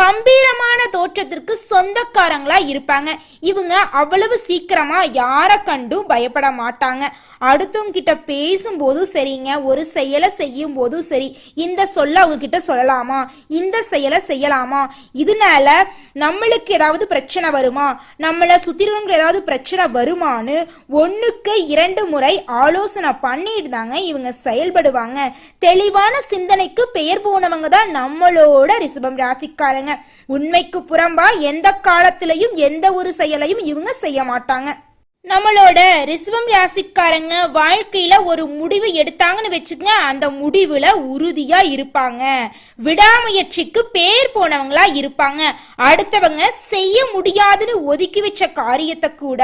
கம்பீரமான தோற்றத்திற்கு சொந்தக்காரங்களா இருப்பாங்க. இவங்க அவ்வளவு சீக்கிரமா யாரை கண்டும் பயப்பட மாட்டாங்க. அடுத்தவங்க கிட்ட பேசும்போதும் சரிங்க ஒரு செயலை செய்யும் போதும் சரி. இந்த சொல்ல அவங்க கிட்ட சொல்லலாமா? இந்த செயலை செய்யலாமா? இதனால நம்மளுக்கு ஏதாவது பிரச்சனை வருமா? நம்மளை சுத்திரவங்க ஏதாவது பிரச்சனை வருமான்னு ஒன்றுக்கு இரண்டு முறை ஆலோசனை பண்ணிட்டு தாங்க இவங்க செயல்படுவாங்க. தெளிவான சிந்தனைக்கு பெயர் போனவங்க தான் நம்மளோட ரிசபம் ராசிக்காரங்க. உண்மைக்கு புறம்பா எந்த காலத்திலையும் எந்த ஒரு செயலையும் இவங்க செய்ய மாட்டாங்க. நம்மளோட ரிசவம் ராசிக்காரங்க வாழ்க்கையில ஒரு முடிவு எடுத்தாங்கன்னு வச்சுக்கங்க அந்த முடிவுல உறுதியா இருப்பாங்க. விடாமுயற்சிக்கு பேர் போனவங்களா இருப்பாங்க. அடுத்தவங்க செய்ய முடியாதுன்னு ஒதுக்கி வச்ச காரியத்தை கூட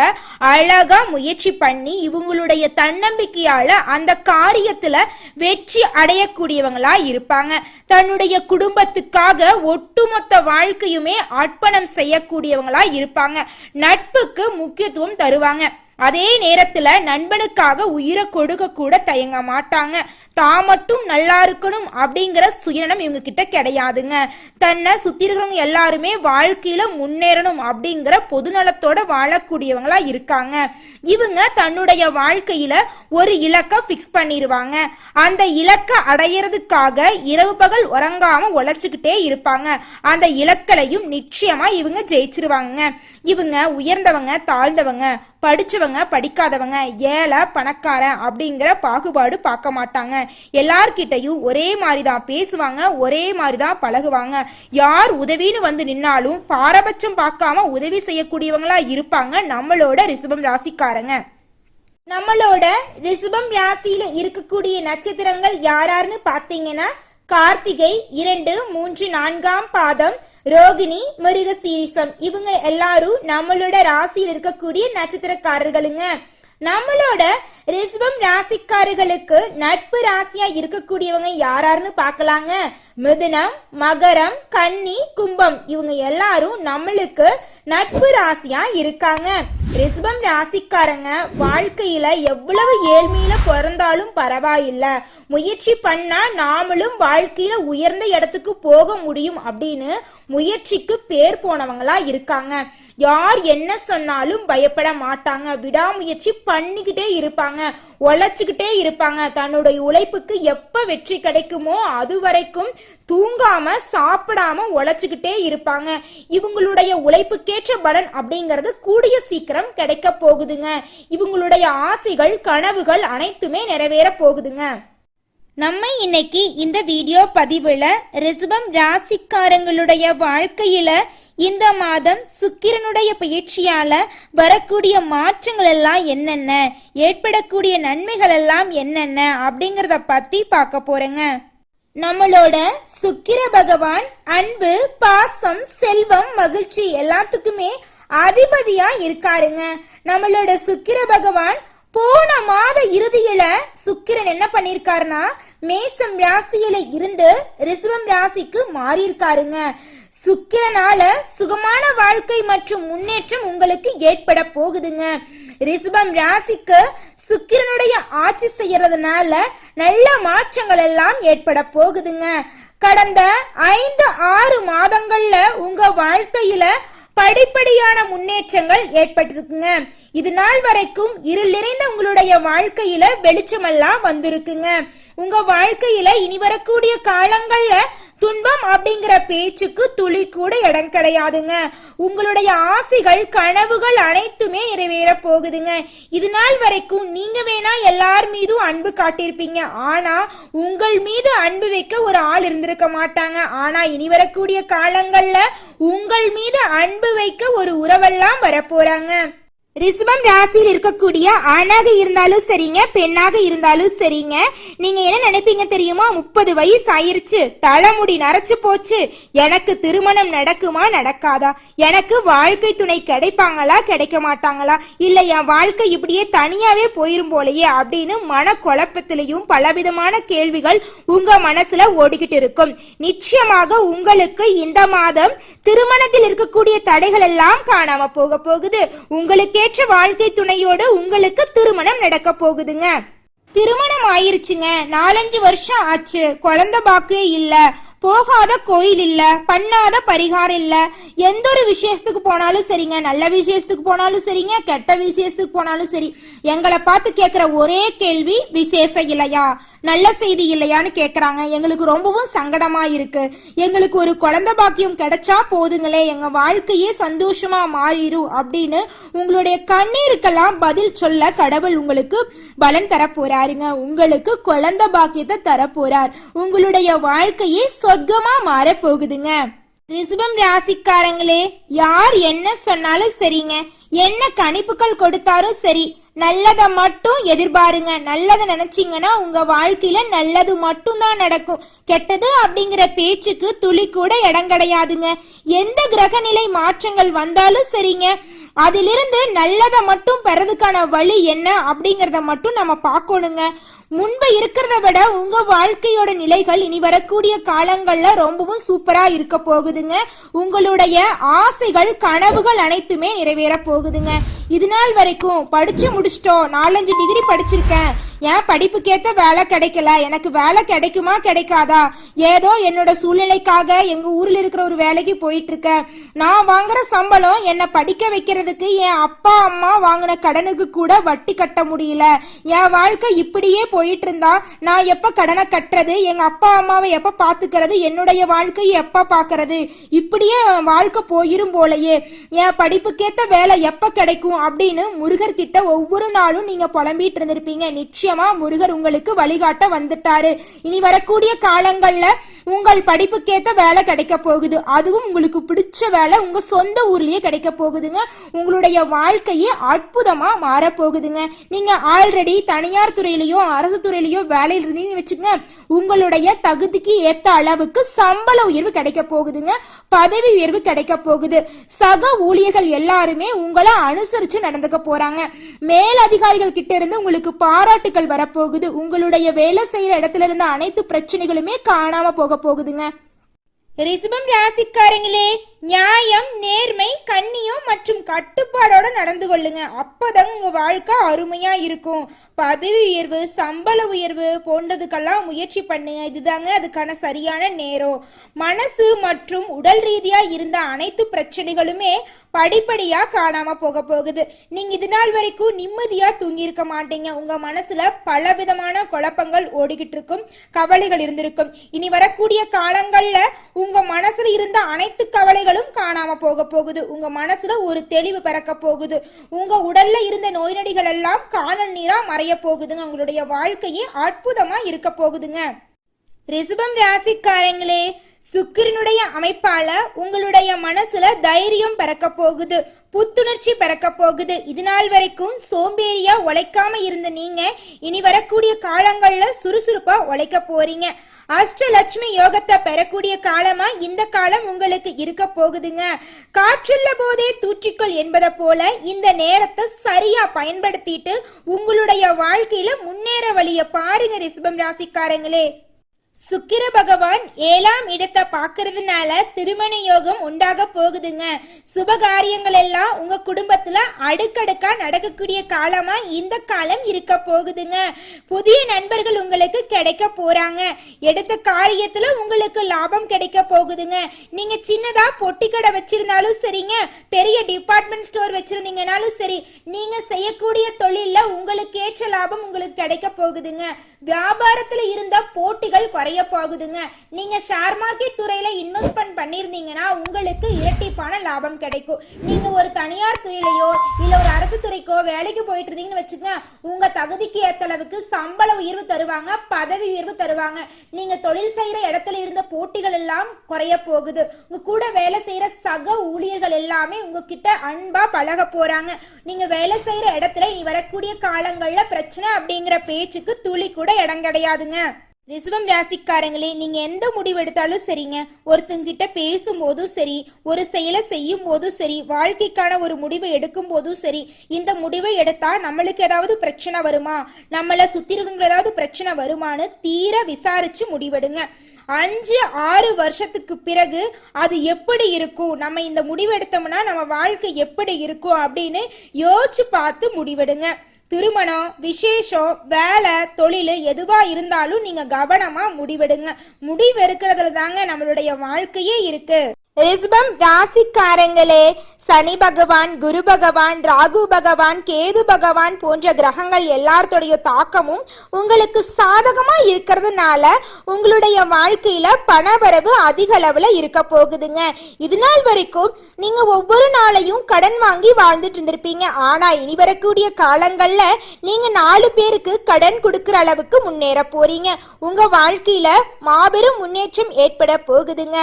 அழகா முயற்சி பண்ணி இவங்களுடைய தன்னம்பிக்கையால அந்த காரியத்துல வெற்றி அடையக்கூடியவங்களா இருப்பாங்க. தன்னுடைய குடும்பத்துக்காக ஒட்டுமொத்த வாழ்க்கையுமே அர்ப்பணம் செய்யக்கூடியவங்களா இருப்பாங்க. நட்புக்கு முக்கியத்துவம் தருவாங்க. அதே நேரத்துல நண்பனுக்காக உயிரை கொடுக்க கூட தயங்க மாட்டாங்க. தான் மட்டும் நல்லா இருக்கணும் அப்படிங்கிற சுயநலம் இவங்க கிட்ட கிடையாதுங்க. தன்னை சுத்தி இருக்கிறவங்க எல்லாருமே வாழ்க்கையில முன்னேறணும் அப்படிங்கிற பொதுநலத்தோட வாழக்கூடியவங்களா இருக்காங்க. இவங்க தன்னுடைய வாழ்க்கையில ஒரு இலக்கை ஃபிக்ஸ் பண்ணிடுவாங்க அந்த இலக்க அடையிறதுக்காக இரவு பகல் உறங்காம உழைச்சிக்கிட்டே இருப்பாங்க. அந்த இலக்களையும் நிச்சயமா இவங்க ஜெயிச்சிருவாங்க இவங்க உயர்ந்தவங்க தாழ்ந்தவங்க படிச்சவங்க படிக்காதவங்க ஏழை பணக்காரன் அப்படிங்கிற பாகுபாடு பார்க்க மாட்டாங்க. எல்லார்கிட்டையும் ஒரே மாதிரி தான் பேசுவாங்க ஒரே மாதிரி தான் பழகுவாங்க. யார் உதவின்னு வந்து நின்னாலும் பாரபட்சம் பார்க்காம உதவி செய்யக்கூடியவங்களா இருப்பாங்க நம்மளோட ரிசபம் ராசிக்காரங்க. நம்மளோட ரிசபம் ராசியில இருக்கக்கூடிய நட்சத்திரங்கள் யாராருன்னு பார்த்தீங்கன்னா கார்த்திகை இரண்டு மூன்று நான்காம் பாதம் ரோகிணி மிருகசீரிசம் இவங்க எல்லாரும் நம்மளோட ராசியில் இருக்கக்கூடிய நட்சத்திரக்காரர்களுங்க. நம்மளோட ரிஷபம் ராசிக்காரர்களுக்கு நட்பு ராசியா இருக்கக்கூடியவங்க யாராருன்னு பார்க்கலாங்க. மிதுனம் மகரம் கன்னி கும்பம் இவங்க எல்லாரும் நம்மளுக்கு நட்பு ராசியா இருக்காங்க. ரிஷபம் ராசிக்காரங்க வாழ்க்கையில எவ்வளவு ஏழ்மையில பிறந்தாலும் பரவாயில்ல. முயற்சி பண்ணா நாமளும் வாழ்க்கையில உயர்ந்த இடத்துக்கு போக முடியும் அப்படின்னு முயற்சிக்கு பேர் போனவங்களா இருக்காங்க. யார் என்ன சொன்னாலும் பயப்பட மாட்டாங்க. விடாமுயற்சி பண்ணிக்கிட்டே இருப்பாங்க. உழைச்சிக்கிட்டே இருப்பாங்க. தன்னுடைய உழைப்புக்கு எப்ப வெற்றி கிடைக்குமோ அது வரைக்கும் தூங்காம சாப்பிடாம உழைச்சுக்கிட்டே இருப்பாங்க. இவங்களுடைய உழைப்புக்கேற்ற பலன் அப்படிங்கறது கூடிய சீக்கிரம் கிடைக்க போகுதுங்க. இவங்களுடைய ஆசைகள் கனவுகள் அனைத்துமே நிறைவேற போகுதுங்க. நம்ம இன்னைக்கு இந்த வீடியோ பதிவுல ரிசபம் ராசிக்காரங்களுடைய வாழ்க்கையில இந்த மாதம் சுக்கிரனுடைய பயிற்சியால வரக்கூடிய மாற்றங்கள் எல்லாம் என்னென்ன? ஏற்படக்கூடிய நன்மைகள் எல்லாம் என்னென்ன? அப்படிங்கறத பத்தி பார்க்க போறேங்க. நம்மளோட சுக்கிர பகவான் அன்பு பாசம் செல்வம் மகிழ்ச்சி எல்லாத்துக்குமே அதிபதியா இருக்காருங்க. நம்மளோட சுக்கிர பகவான் போன மாத இறுதியில சுக்கிரன் என்ன பண்ணிருக்காருன்னா மேசம் ராசியில இருந்து ரிசவம் ராசிக்கு மாறி இருக்காருங்க சுக்கிரனால சுகமான வாழ்க்கை மற்றும் முன்னேற்றம் உங்களுக்கு ஏற்பட போகுதுங்க. ரிஷபம் ராசிக்கு சுக்கிரனுடைய ஆட்சி செய்யறதுனால நல்ல மாற்றங்கள் எல்லாம் ஏற்பட போகுதுங்க. கடந்த ஐந்து ஆறு மாதங்கள்ல உங்க வாழ்க்கையில படிப்படியான முன்னேற்றங்கள் ஏற்பட்டிருக்குங்க. இது நாள் வரைக்கும் இருள் நிறைந்த உங்களுடைய வாழ்க்கையில வெளிச்சமெல்லாம் வந்திருக்குங்க. உங்க வாழ்க்கையில இனி வரக்கூடிய காலங்கள்ல துன்பம் அப்படிங்கிற பேச்சுக்கு துளி கூட இடம் கிடையாதுங்க. உங்களுடைய ஆசைகள் கனவுகள் அனைத்துமே நிறைவேற போகுதுங்க. இது நாள் வரைக்கும் நீங்க வேணா எல்லார் மீதும் அன்பு காட்டியிருப்பீங்க. ஆனா உங்கள் மீது அன்பு வைக்க ஒரு ஆள் இருந்திருக்க மாட்டாங்க. ஆனா இனி வரக்கூடிய காலங்கள்ல உங்கள் மீது அன்பு வைக்க ஒரு உறவெல்லாம் வரப்போறாங்க ரிஷபம் ராசியில் இருக்கக்கூடிய ஆணாக இருந்தாலும் சரிங்க பெண்ணாக இருந்தாலும் சரிங்க. நீங்க என்ன நினைப்பீங்க தெரியுமா? முப்பது வயசு ஆயிருச்சு தலைமுடி நரைச்சு போச்சு. எனக்கு திருமணம் நடக்குமா? நடக்காதா? எனக்கு வாழ்க்கை துணை கிடைப்பாங்களா? கிடைக்க மாட்டாங்களா? இல்ல என் வாழ்க்கை இப்படியே தனியாவே போயிரும் போலயே அப்படின்னு மன குழப்பத்திலையும் பலவிதமான கேள்விகள் உங்க மனசுல ஓடிக்கிட்டு இருக்கும். நிச்சயமாக உங்களுக்கு இந்த மாதம் திருமணத்தில் இருக்கக்கூடிய தடைகள் எல்லாம் காணாம போக போகுது. ஏற்ற வாழ்க்கை துணையோடு உங்களுக்கு திருமணம் நடக்க போகுதுங்க. திருமணம் ஆயிருச்சுங்க. நாலஞ்சு வருஷம் ஆச்சு. குழந்தை பாக்கு இல்ல. போகாத கோயில் இல்ல. பண்ணாத பரிகாரம் இல்ல. எந்த ஒரு விசேஷத்துக்கு போனாலும் சரிங்க. நல்ல விசேஷத்துக்கு போனாலும் சரிங்க. கெட்ட விசேஷத்துக்கு போனாலும் சரி. எங்களை பார்த்து கேட்குற ஒரே கேள்வி விசேஷம் இல்லையா? நல்ல செய்தி இல்லையான்னு கேட்குறாங்க எங்களுக்கு ரொம்பவும் சங்கடமா இருக்கு. எங்களுக்கு ஒரு குழந்த பாக்கியம் கிடைச்சா போதுங்களே. எங்க வாழ்க்கையே சந்தோஷமா மாறிடும் அப்படின்னு உங்களுடைய கண்ணீருக்கெல்லாம் பதில் சொல்ல கடவுள் உங்களுக்கு பலன் தரப்போறாருங்க. உங்களுக்கு குழந்த பாக்கியத்தை தரப்போறார். உங்களுடைய வாழ்க்கையே சொர்க்கமா மாற போகுதுங்க ரிஷபம் ராசிக்காரங்களே யார் என்ன சொன்னாலும் சரிங்க. என்ன கணிப்புகள் கொடுத்தாலும் சரி. நல்லதை மட்டும் எதிர்பாருங்க. நல்லதை நினைச்சிங்கன்னா உங்க வாழ்க்கையில நல்லது மட்டும் தான் நடக்கும். கெட்டது அப்படிங்கிற பேச்சுக்கு துளி கூட இடம் கிடையாதுங்க. எந்த கிரகநிலை மாற்றங்கள் வந்தாலும் சரிங்க. அதிலிருந்து நல்லதை மட்டும் பெறதுக்கான வழி என்ன அப்படிங்கறத மட்டும் நம்ம பார்க்கணுங்க. முன்பு இருக்கிறத விட உங்க வாழ்க்கையோட நிலைகள் இனி வரக்கூடிய காலங்கள்ல ரொம்பவும் சூப்பரா இருக்க போகுதுங்க. உங்களுடைய ஆசைகள் கனவுகள் அனைத்துமே நிறைவேற போகுதுங்க. இது நாள் வரைக்கும் படிச்சு முடிச்சிட்டோம். நாலஞ்சு டிகிரி படிச்சிருக்கேன். ஏன் படிப்புக்கேத்த வேலை கிடைக்கல? எனக்கு வேலை கிடைக்குமா கிடைக்காதா? ஏதோ என்னோட சூழ்நிலைக்காக எங்க ஊர்ல இருக்கிற ஒரு வேலைக்கு போயிட்டு இருக்கேன் நான் வாங்குற சம்பளம் என்னை படிக்க வைக்கிறதுக்கு என் அப்பா அம்மா வாங்கின கடனுக்கு கூட வட்டி கட்ட முடியல. என் வாழ்க்கை இப்படியே போயிட்டு இருந்தா நான் எப்ப கடனை கட்டுறது எங்க அப்பா அம்மாவை எப்ப பாத்துக்கிறது என்னுடைய வாழ்க்கையை எப்ப பாக்குறது இப்படியே என் வாழ்க்கை போயிரும் போலயே. என் படிப்புக்கேத்த வேலை எப்ப கிடைக்கும் அப்படின்னு முருகர் கிட்ட ஒவ்வொரு நாளும் நீங்க புலம்பிட்டு இருந்திருப்பீங்க. நிச்சயமா முருகர் உங்களுக்கு வழிகாட்ட வந்துட்டாரு. இனி வரக்கூடிய காலங்கள்ல உங்கள் படிப்புக்கேத்த வேலை கிடைக்க போகுது. அதுவும் உங்களுக்கு பிடிச்ச வேலை உங்க சொந்த ஊர்லயே கிடைக்க போகுதுங்க. உங்களுடைய வாழ்க்கையே அற்புதமா மாறப்போகுதுங்க நீங்க ஆல்ரெடி தனியார் துறையிலையும் அரசு துறையிலயோ வேலையில் இருந்தீங்கன்னு வச்சுக்கோங்க உங்களுடைய தகுதிக்கு ஏத்த அளவுக்கு சம்பள உயர்வு கிடைக்க போகுதுங்க பதவி உயர்வு கிடைக்க போகுது. சக ஊழியர்கள் எல்லாருமே உங்களை அனுசரிச்சு நடந்துக்க போறாங்க. மேல் அதிகாரிகள் கிட்ட இருந்து உங்களுக்கு பாராட்டுகள் வரப்போகுது. உங்களுடைய வேலை செய்யற இடத்துல இருந்த அனைத்து பிரச்சனைகளுமே காணாம போக போகுதுங்க. ரிசபம் ராசிக்காரங்களே நியாயம் நேர்மை கண்ணியம் மற்றும் கட்டுப்பாடோட நடந்து கொள்ளுங்க. அப்பதாங்க உங்க வாழ்க்கை அருமையா இருக்கும். பதவி உயர்வு சம்பள உயர்வு போன்றதுக்கெல்லாம் முயற்சி பண்ணுங்க. இதுதாங்க அதுக்கான சரியான நேரம். மனசு மற்றும் உடல் ரீதியா இருந்த அனைத்து பிரச்சனைகளுமே படிப்படியா காணாம போக போகுது. நீங்க இது நாள் வரைக்கும் நிம்மதியா தூங்கி இருக்க மாட்டீங்க. உங்க மனசுல பல விதமான குழப்பங்கள் ஓடிக்கிட்டு இருக்கும். கவலைகள் இருந்திருக்கும். இனி வரக்கூடிய காலங்கள்ல உங்க மனசுல இருந்த அனைத்து கவலைகள் நோய்களும் காணாம போக போகுது. உங்க மனசுல ஒரு தெளிவு பிறக்க போகுது. உங்க உடல்ல இருந்த நோய் நொடிகள் எல்லாம் காணல் நீரா மறைய போகுதுங்க. உங்களுடைய வாழ்க்கையே அற்புதமா இருக்க போகுதுங்க. ரிசபம் ராசிக்காரங்களே சுக்கிரனுடைய அமைப்பால உங்களுடைய மனசுல தைரியம் பிறக்க போகுது. புத்துணர்ச்சி பிறக்க போகுது. இது நாள் வரைக்கும் சோம்பேறியா உழைக்காம இருந்த நீங்க இனி வரக்கூடிய காலங்கள்ல சுறுசுறுப்பா உழைக்க போறீங்க. அஷ்டலட்சுமி யோகத்தை பெறக்கூடிய காலமா இந்த காலம் உங்களுக்கு இருக்க போகுதுங்க. காற்றுள்ள போதே தூற்றிக்கொள் என்பதை போல இந்த நேரத்தை சரியா பயன்படுத்திட்டு உங்களுடைய வாழ்க்கையில முன்னேற வழிய பாருங்க ரிஷபம் ராசிக்காரங்களே. சுக்கிர பகவான் ஏழாம் இடத்தை பார்க்கறதுனால திருமண யோகம் உண்டாக போகுதுங்க. சுப காரியங்கள் எல்லாம் உங்க குடும்பத்துல அடுக்கடுக்கா நடக்கக்கூடிய காலமா இந்த காலம் இருக்க போகுதுங்க. புதிய நண்பர்கள் உங்களுக்கு கிடைக்க போறாங்க. எடுத்த காரியத்துல உங்களுக்கு லாபம் கிடைக்க போகுதுங்க. நீங்க சின்னதா பொட்டி கடை வச்சிருந்தாலும் சரிங்க. பெரிய டிபார்ட்மெண்ட் ஸ்டோர் வச்சிருந்தீங்கனாலும் சரி நீங்க செய்யக்கூடிய தொழில்ல உங்களுக்கு ஏற்ற லாபம் உங்களுக்கு கிடைக்க போகுதுங்க. வியாபாரத்துல இருந்த போட்டிகள் குறைய போகுதுங்க நீங்க ஷேர் மார்க்கெட் துறையில இன்வெஸ்ட்மெண்ட் பண்ணிருந்தீங்கன்னா உங்களுக்கு இரட்டிப்பான லாபம் கிடைக்கும். நீங்க ஒரு தனியார் துறையிலையோ இல்ல ஒரு அரசு துறைக்கோ வேலைக்கு போயிட்டு இருந்தீங்கன்னு வச்சுக்கோங்க உங்க தகுதிக்கு ஏத்த அளவுக்கு சம்பள உயர்வு தருவாங்க பதவி உயர்வு தருவாங்க. நீங்க தொழில் செய்யற இடத்துல இருந்த போட்டிகள் எல்லாம் குறைய போகுது உங்க கூட வேலை செய்யற சக ஊழியர்கள் எல்லாமே உங்ககிட்ட அன்பா பழக போறாங்க. நீங்க வேலை செய்யற இடத்துல இனி வரக்கூடிய காலங்கள்ல பிரச்சனை அப்படிங்கிற பேச்சுக்கு துளி கூட இடம் கிடையாதுங்க. ரிசவம் ராசிக்காரங்களே நீங்க எந்த முடிவு எடுத்தாலும் சரிங்க. ஒருத்தங்கிட்ட பேசும்போதும் சரி ஒரு செயலை செய்யும் போதும் சரி வாழ்க்கைக்கான ஒரு முடிவை எடுக்கும் போதும் சரி இந்த முடிவை எடுத்தா நம்மளுக்கு ஏதாவது பிரச்சனை வருமா? நம்மள சுத்தி இருக்கவங்க ஏதாவது பிரச்சனை வருமான்னு தீர விசாரிச்சு முடிவெடுங்க. அஞ்சு ஆறு வருஷத்துக்கு பிறகு அது எப்படி இருக்கும்? நம்ம இந்த முடிவு எடுத்தோம்னா நம்ம வாழ்க்கை எப்படி இருக்கும் அப்படின்னு யோசிச்சு பார்த்து முடிவெடுங்க. திருமணம் விசேஷம் வேலை தொழில் எதுவா இருந்தாலும் நீங்க கவனமா முடிவெடுங்க. முடிவு இருக்கிறதுல தாங்க நம்மளுடைய வாழ்க்கையே இருக்கு. ரிஷபம் ராசிக்காரங்களே சனி பகவான் குரு பகவான் ராகு பகவான் கேது பகவான் போன்ற கிரகங்கள் எல்லாத்தோடைய தாக்கமும் உங்களுக்கு சாதகமா இருக்கிறதுனால உங்களுடைய வாழ்க்கையில பணவரவு அதிக அளவுல இருக்க போகுதுங்க. இது நாள் வரைக்கும் நீங்க ஒவ்வொரு நாளையும் கடன் வாங்கி வாழ்ந்துட்டு இருந்திருப்பீங்க. ஆனா இனி வரக்கூடிய காலங்கள்ல நீங்க நாலு பேருக்கு கடன் கொடுக்கிற அளவுக்கு முன்னேற போறீங்க. உங்க வாழ்க்கையில மாபெரும் முன்னேற்றம் ஏற்பட போகுதுங்க.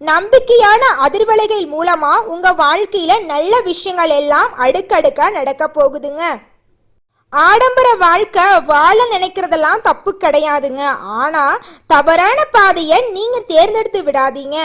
நம்பிக்கையான அதிர்வலைகள் மூலமா உங்க வாழ்க்கையில நல்ல விஷயங்கள் எல்லாம் அடுக்கடுக்கா நடக்க போகுதுங்க. ஆடம்பர வாழ்க்கை வாழ நினைக்கிறதெல்லாம் தப்பு கிடையாதுங்க. ஆனா தவறான பாதையை நீங்க தேர்ந்தெடுத்து விடாதீங்க.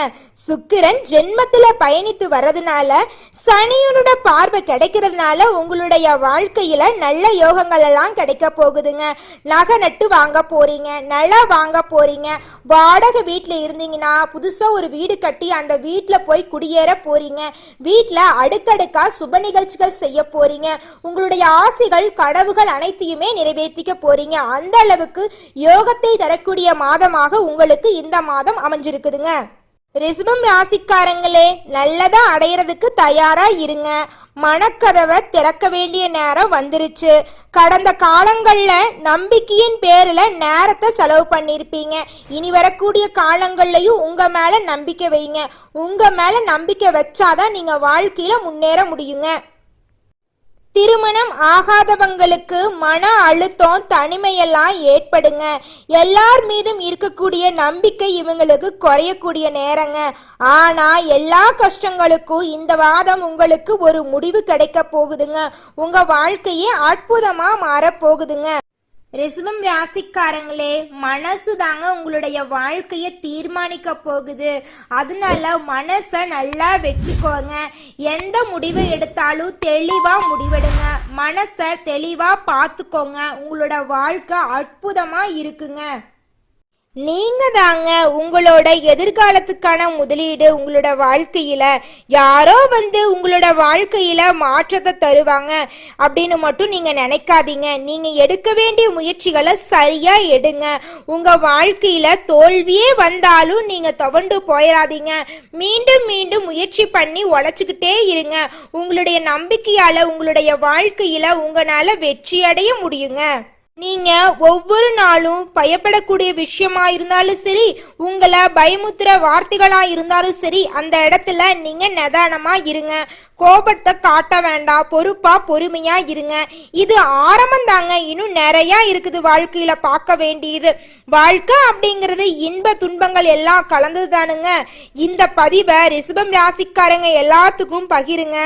சுக்கிரன் ஜென்மத்துல பயணித்து வர்றதுனால சனியனோட பார்வை கிடைக்கிறதுனால உங்களுடைய வாழ்க்கையில நல்ல யோகங்கள் எல்லாம் கிடைக்க போகுதுங்க. நகை நட்டு வாங்க போறீங்க நிலம் வாங்க போறீங்க. வாடகை வீட்டில் இருந்தீங்கன்னா புதுசா ஒரு வீடு கட்டி அந்த வீட்டில் போய் குடியேற போறீங்க. வீட்டில் அடுக்கடுக்கா சுப நிகழ்ச்சிகள் செய்ய போறீங்க. உங்களுடைய ஆசைகள் கனவுகள் அனைத்தையுமே நிறைவேற்றிக்க போறீங்க. அந்த அளவுக்கு யோகத்தை தரக்கூடிய மாதமாக உங்களுக்கு இந்த மாதம் அமைஞ்சிருக்குதுங்க. ரிசபம் ராசிக்காரங்களே நல்லதா அடையிறதுக்கு தயாரா இருங்க. மனக்கதவை திறக்க வேண்டிய நேரம் வந்துருச்சு. கடந்த காலங்களில் நம்பிக்கையின் பேரில் நேரத்தை செலவு பண்ணியிருப்பீங்க இனி வரக்கூடிய காலங்கள்லையும் உங்கள் மேலே நம்பிக்கை வைங்க. உங்கள் மேலே நம்பிக்கை வச்சாதான் நீங்கள் வாழ்க்கையில் முன்னேற முடியுங்க. திருமணம் ஆகாதவங்களுக்கு மன அழுத்தம் தனிமையெல்லாம் ஏற்படுங்க. எல்லார் மீதும் இருக்கக்கூடிய நம்பிக்கை இவங்களுக்கு குறையக்கூடிய நேரங்க. ஆனா எல்லா கஷ்டங்களுக்கும் இந்த வாதம் உங்களுக்கு ஒரு முடிவு கிடைக்க போகுதுங்க. உங்க வாழ்க்கையே அற்புதமா மாறப் போகுதுங்க. ரிசவம் ராசிக்காரங்களே மனசு தாங்க உங்களுடைய வாழ்க்கையை தீர்மானிக்க போகுது. அதனால மனசை நல்லா வச்சுக்கோங்க. எந்த முடிவு எடுத்தாலும் தெளிவாக முடிவெடுங்க. மனசை தெளிவாக பார்த்துக்கோங்க. உங்களோட வாழ்க்கை அற்புதமாக இருக்குங்க. நீங்க தாங்க உங்களோட எதிர்காலத்துக்கான முதலீடு உங்களோட வாழ்க்கையில. யாரோ வந்து உங்களோட வாழ்க்கையில மாற்றத்தை தருவாங்க அப்படின்னு மட்டும் நீங்க நினைக்காதீங்க. நீங்க எடுக்க வேண்டிய முயற்சிகளை சரியா எடுங்க. உங்க வாழ்க்கையில தோல்வியே வந்தாலும் நீங்க துவண்டு போயிடாதீங்க மீண்டும் மீண்டும் முயற்சி பண்ணி உழைச்சிக்கிட்டே இருங்க. உங்களுடைய நம்பிக்கையால உங்களுடைய வாழ்க்கையில உங்களால வெற்றி அடைய முடியுங்க. நீங்க ஒவ்வொரு நாளும் பயப்படக்கூடிய விஷயமா இருந்தாலும் சரி உங்களை பயமுத்துற வார்த்தைகளா இருந்தாலும் சரி அந்த இடத்துல நீங்க நிதானமா இருங்க. கோபத்தை காட்ட வேண்டாம். பொறுப்பா பொறுமையா இருங்க. இது ஆரம்பம் தாங்க இன்னும் நிறைய இருக்குது வாழ்க்கையில பார்க்க வேண்டியது. வாழ்க்கை அப்படிங்கிறது இன்ப துன்பங்கள் எல்லாம் கலந்தது தானுங்க இந்த பதிவை ரிசபம் ராசிக்காரங்க எல்லாத்துக்கும் பகிருங்க.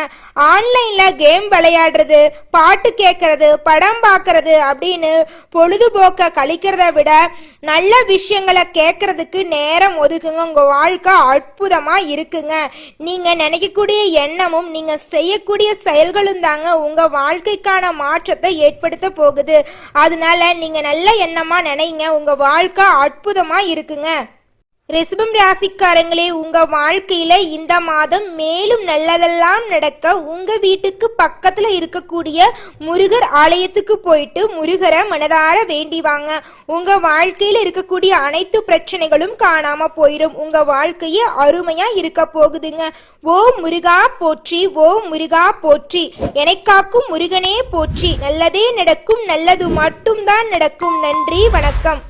ஆன்லைன்ல கேம் விளையாடுறது பாட்டு கேட்கறது படம் பார்க்கறது அப்படின்னு பொழுதுபோக்க கழிக்கிறத விட நல்ல விஷயங்களை கேட்கறதுக்கு நேரம் ஒதுக்குங்க. உங்க வாழ்க்கை அற்புதமா இருக்குங்க. நீங்க நினைக்கக்கூடிய எண்ணமும் நீங்க செய்யக்கூடிய செயல்களும் தாங்க உங்க வாழ்க்கைக்கான மாற்றத்தை ஏற்படுத்த போகுது. அதனால நீங்க நல்ல எண்ணமா நினைங்க. உங்க வாழ்க்கை அற்புதமா இருக்குங்க. ரிஷபம் ராசிக்காரங்களே உங்க வாழ்க்கையில இந்த மாதம் மேலும் நல்லதெல்லாம் நடக்க உங்க வீட்டுக்கு பக்கத்துல இருக்கக்கூடிய முருகர் ஆலயத்துக்கு போயிட்டு முருகரை மனதார வேண்டி வாங்க. உங்க வாழ்க்கையில இருக்கக்கூடிய அனைத்து பிரச்சனைகளும் காணாம போயிடும் உங்க வாழ்க்கையே அருமையா இருக்க போகுதுங்க. ஓ முருகா போற்றி ஓ முருகா போற்றி. எனக்காக்கும் முருகனே போற்றி. நல்லதே நடக்கும் நல்லது மட்டும்தான் நடக்கும். நன்றி வணக்கம்.